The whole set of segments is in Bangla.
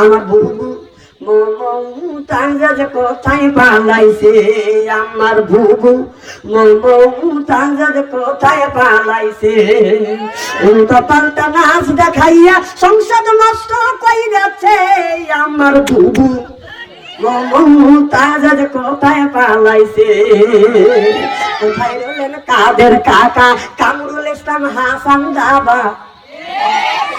আমার বুবু মমতাজ কোথায় পালাইছে, আমার বুবু মমতাজ কোথায় পালাইছে। উল্টো পাল্টা নাচ দেখাইয়া সংসদ নষ্ট কইরাছে আমার বুবু মমতাজ কোথায় পালাইছে। কোথায় রলেন কাদের কাকা? কামরুল ইসলাম হাসান দাবা।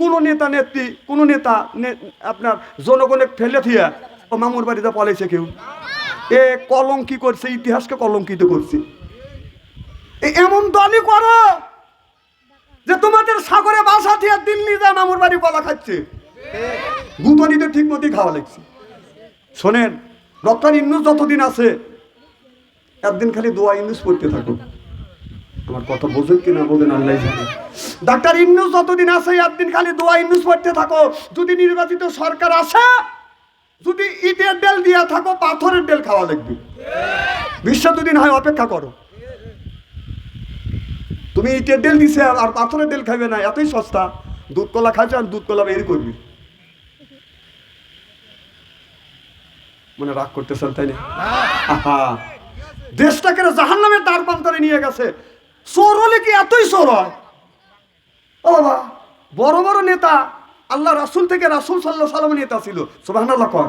কোনো নেতা নেত্রী, কোনো নেতা আপনার জনগণের ফেলে থিয়া ও মামুর বাড়িতে পলাইছে কেউ। এ কলঙ্কি করছে, ইতিহাসকে কলঙ্কিত করছে। এমন দলই করো যে তোমাদের সাগরে বাসা থিয়া দিল্লি যা মামুর বাড়ি কলা খাচ্ছে। গুতনিতে ঠিক মতোই খাওয়া লাগছে। শোনেন, ডক্টর ইন্নুস যতদিন আছে, একদিন খালি দোয়া ইন্নুস পড়তে থাকুক। আমার কথা বোঝেন কি না বোঝেন আল্লাহ জানে। ডাক্তার ইন্নুস যতদিন আছে, একদিন খালি দোয়া ইন্নুস পড়তে থাকো। যদি নির্বাচিত সরকার আসে, যদি ইটের ডেল দিয়া থাকো, পাথরের ডেল খাওয়া লাগবে। বিশ্ব দুদিন হয়, অপেক্ষা করো। তুমি ইটের ডেল দিছে, আর পাথরের ডেল খাবে না, এতই সস্তা। দুধ কলা খাইছে আর দুধ কলা বের করবি। মনে রাগ করতেছেন, তাই না? দেশটাকে জাহান নামের দ্বার প্রান্তরে নিয়ে গেছে। চোর হলে কি এতই চোর হয়? ও বাবা, বড় বড় নেতা। আল্লাহ রাসুল থেকে রাসুল সাল্লাহ সাল্লাম নেতা ছিল। সুবাহ কর।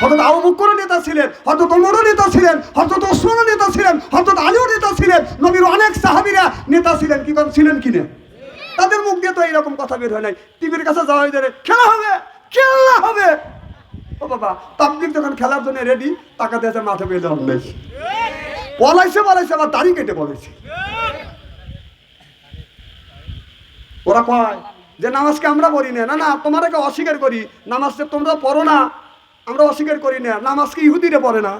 হয়তো আবু বকরও নেতা ছিলেন হয়তো তোমরও নেতা ছিলেন হয়তো ওসমানও নেতা ছিলেন হয়তো আলীও নেতা ছিলেন, নবীর অনেক সাহাবিরা নেতা ছিলেন। কি ছিলেন কিনা? তাদের মুখ দিয়ে তো এইরকম কথা বের হয় নাই। টিভির কাছে যাওয়া হয়ে খেলা হবে খেলা হবে। ও বাবা তাবলিক যখন খেলার জন্য রেডি টাকা দিয়েছে মাঠে পেয়ে যাওয়ার নেই। পলাইছে পলাইছে, আবার দাড়ি কেটে পলাইছে। ওরা কয় যে নামাজকে আমরা পড়ি না। না না, তোমাদেরকে অস্বীকার করি। নামাজকে তোমরা পড়ো না। আমরা অস্বীকার করি না। নামাজকে ইহুদিরে পড়ে না।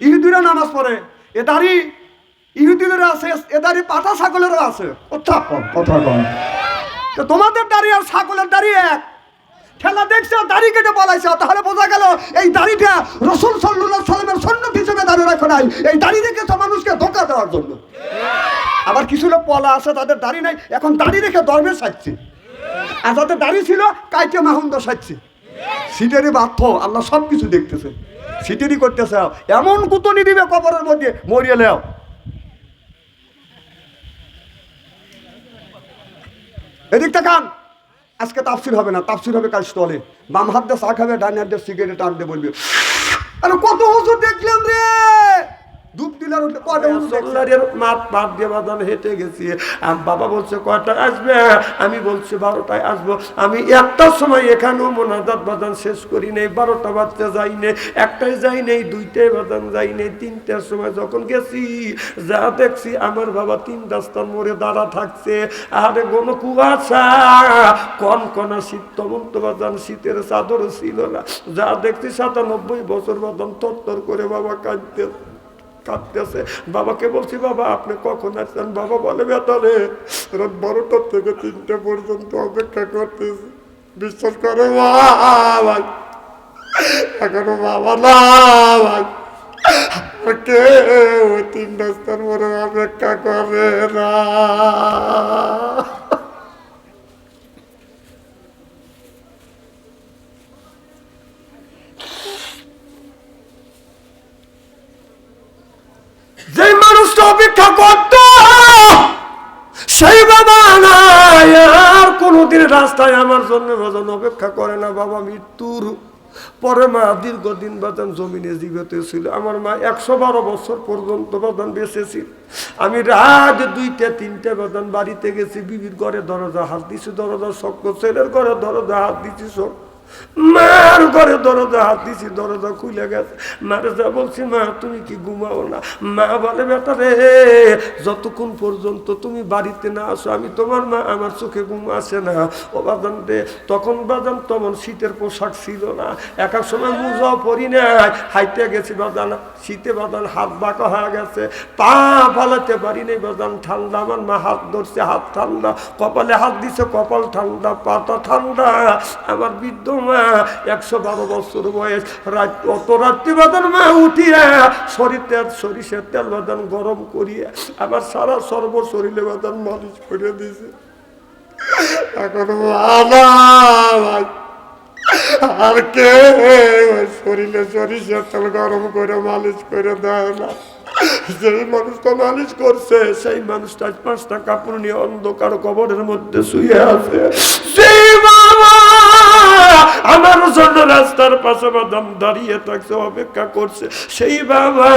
ইহুদিরা নামাজ পড়ে। এ দাড়ি ইহুদিদের আছে এ দাড়ি পাঠা ছাগলেরও আছে তো তোমাদের দাড়ি আর ছাগলের দাড়ি এক। খেলা দেখছ, দাড়ি কেটে বলাইছে তাহলে বোঝা গেল এই দাড়িটা রসুল সাল্লাহ সাল্লামের সন্ন্যত হিসেবে দাঁড়িয়ে রাখো নাই। এই দাড়ি রেখেছো মানুষকে ধোকা দেওয়ার জন্য। আবার কিছু লোক পলা আছে, তাদের দাড়ি নাই। এখন দাড়ি রেখে দরবে সাজছে। আর যাদের দাড়ি ছিল, কাইটে মাহুন্দ সাজছে। সিটেরই বাধ্য আল্লাহ সব কিছু দেখতেছে। সিটেরই করতেছে। এমন কুতনি দিবে কবরের মধ্যে, মরিয়ে লেও এদিক তাকান। আজকে তাফসির হবে না, তাফসির হবে কাল স্টলে। বাম হাত দিয়ে চা খাবে, ডান হাত দিয়ে সিগারেট টানতে বলবে, আরে কত হুজুর দেখলাম রে! ডুব হেঁটে কয়টা আসবে? আমি বলছি, বারোটায় আসব। আমি একটার সময় এখানেও মোনাজাত বাদান শেষ করি নেই, বারোটা বাজতে যাই নেই একটাই যাই নেই দুইটাই বাদান যাই নেই, তিনটার সময় যখন গেছি, যা দেখছি, আমার বাবা তিন রাস্তার মোড়ে দাঁড়া থাকছে। আরে কোন কুয়াশা কন কনা শীত শীতের ছিল না। যা দেখছি, সাতানব্বই বছর করে বাবা কাঁদতে কাঁদতেছে। বাবাকে বলছি, বাবা, আপনি কখন আসছেন? বাবা বলে বেতনে রাত বারোটার থেকে তিনটে পর্যন্ত অপেক্ষা করতেছি। বিশ্বাস করে বাবা এখনও বাবা না, ভাই। কেউ তিন রাস্তার পরে অপেক্ষা করে না। যে মানুষটা অপেক্ষা করত, সেই বাবা নাই। আর কোনোদিন রাস্তায় আমার জন্য ভজন অপেক্ষা করে না। বাবা মৃত্যুর পরে মা দীর্ঘদিন বাদান জমিনে জীবিত ছিল। আমার মা একশো বারো বছর পর্যন্ত বাদান বেঁচেছিল। আমি রাত দুইটা, তিনটা বাদান বাড়িতে গেছি। বিবির ঘরে দরজা হাত দিছি, দরজা শক্ত। ছেলের ঘরে দরজা হাত দিছি সব মার ঘরে দরজা, হাত দিছি, দরজা খুলে গেছে। মারে যা বলছি, মা, তুমি কি ঘুমাও না? মা বলে, বেটা রে, যতক্ষণ পর্যন্ত তুমি বাড়িতে না আসো, আমি তোমার মা, আমার চোখে ঘুম আসে না। ও বাজান রে, তখন বাজান তখন শীতের পোশাক ছিল না। এক এক সময় মুজাও পরি নাই হাইতে গেছি বাজান। শীতে বাজান হাত বাঁকা হয়ে গেছে। পা ফালাতে পারি নাই বাজান, ঠান্ডা। আমার মা হাত ধরছে, হাত ঠান্ডা। কপালে হাত দিছে, কপাল ঠান্ডা পাতা ঠান্ডা। আমার বৃদ্ধ মা, একশো বারো বছর বয়স। অত রাত্রি বাদান মা উঠিয়া শরীরতে, সরিষের তেল বাদান গরম করিয়া আমার সারা সর্ব শরীরে বাদান মালিশ করে দিছে। এখন আর কে শরীরে সরিষার তেল গরম করে মালিশ করে দেয় না। যেই মানুষটা মালিশ করছে, সেই মানুষটা পাঁচটা কাপড় নিয়ে অন্ধকার কবরের মধ্যে শুয়ে আছে। আমার জন্য রাস্তার পাশে বাদাম দাঁড়িয়ে থাকছে, অপেক্ষা করছে। সেই বাবা,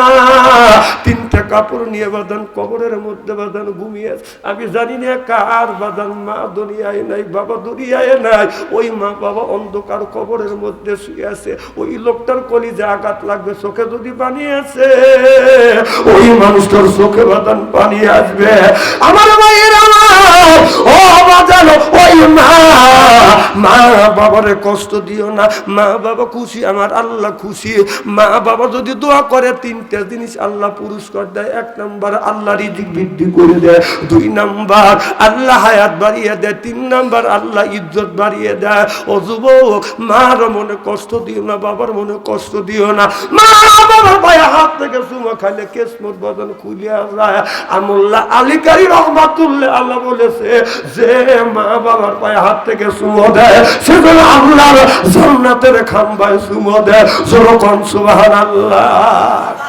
তিনটা কাপড় নিয়ে বাদান কবরের মধ্যে বাদান ঘুমিয়ে আমি জানি না কার বাদান মা দুনিয়ায় নাই, বাবা দুনিয়ায় নাই। ওই মা বাবা অন্ধকার কবরের মধ্যে শুয়ে আছে। ওই লোকটার কলিজে আঘাত লাগবে, চোখে যদি পানি আছে, ওই মানুষটার চোখে বাদান পানি আসবে। আমার মায়ের আমার ও বাবারে কষ্ট দিও না, মা বাবা খুশি, আমার আল্লাহ খুশি। মা বাবা যদি দোয়া করে জিনিস আল্লাহ পুরস্কার দেয়। এক আল্লাহ রিজিক বৃদ্ধি করে দেয়। দুই আল্লাহ হায়াত বাড়িয়ে দেয়। তিন আল্লাহ ইজ্জত বাড়িয়ে দেয়। ও যুবক, মার মনে কষ্ট দিও না, বাবার মনে কষ্ট দিও না। মা বাবার হাত থেকে চুমা খাইলে কেসমত বদন খুলিয়া যায় আমুল্লাহ আলিকারি রহমাতুল্লাহ আল্লাহ বলেছে, যে হাত থেকে সুমো দেয়। সুমো দেয়। যেরকম সুবহানাল্লাহ। আমি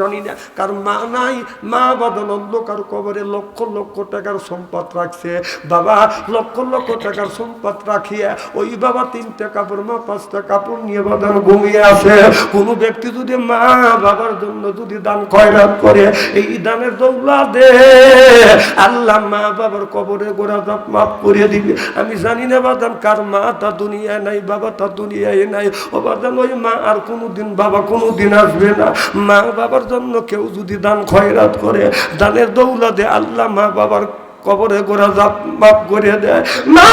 জানি না। কার মা নাই, মা বাদন অন্ধকার কবরে লক্ষ লক্ষ টাকার সম্পদ রাখছে। বাবা, লক্ষ লক্ষ টাকার সম্পদ রাখিয়া ওই বাবা তিনটা কাপড় মা পাঁচটা কাপড় নিয়ে বাদান ঘুমিয়ে আছে। কোন ব্যক্তি যদি মা বাবার জন্য যদি দান খয়রাত করে, এই দানের দৌলা দে। আল্লাহ মা বাবার কবরে গোড়া দাপ মাফ করে দিবে। আমি জানি না বাদান, কার মা তা দুনিয়ায় নাই, বাবা তা দুনিয়ায় নাই। ও বাদান, ওই মা আর কোনোদিন, বাবা কোনোদিন আসবে না। মা বাবার জন্য কেউ যদি দান খয়রাত করে, দানের দৌলতে আল্লাহ মা বাবার কবরে গোড়া জাপ মাপ করে দেয়। মা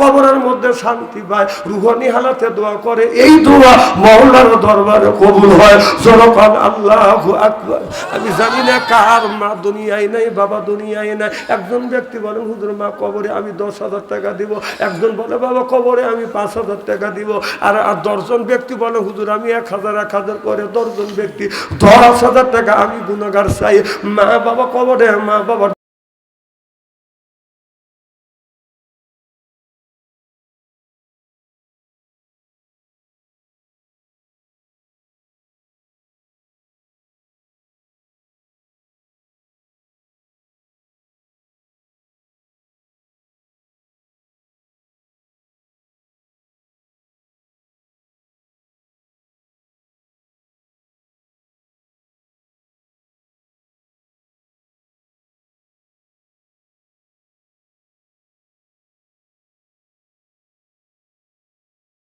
কবরের মধ্যে শান্তি পায় রুহানি হালাতে দোয়া করে। এই দোয়া মহল্লার দরবারে কবুল হয়। জনকন আল্লাহ আকবার। আমি জানি না কার মা দুনিয়ায় নাই, বাবা দুনিয়ায় নাই। একজন ব্যক্তি বলে, হুজুর, মা কবরে আমি দশ হাজার টাকা দিব। একজন বলে, বাবা, কবরে আমি পাঁচ হাজার টাকা দিব। আর আর দশজন ব্যক্তি বলে, হুজুর, আমি এক হাজার এক হাজার করে দশজন ব্যক্তি দশ হাজার টাকা আমি গুণাগার চাই। মা বাবা কবরে, মা বাবার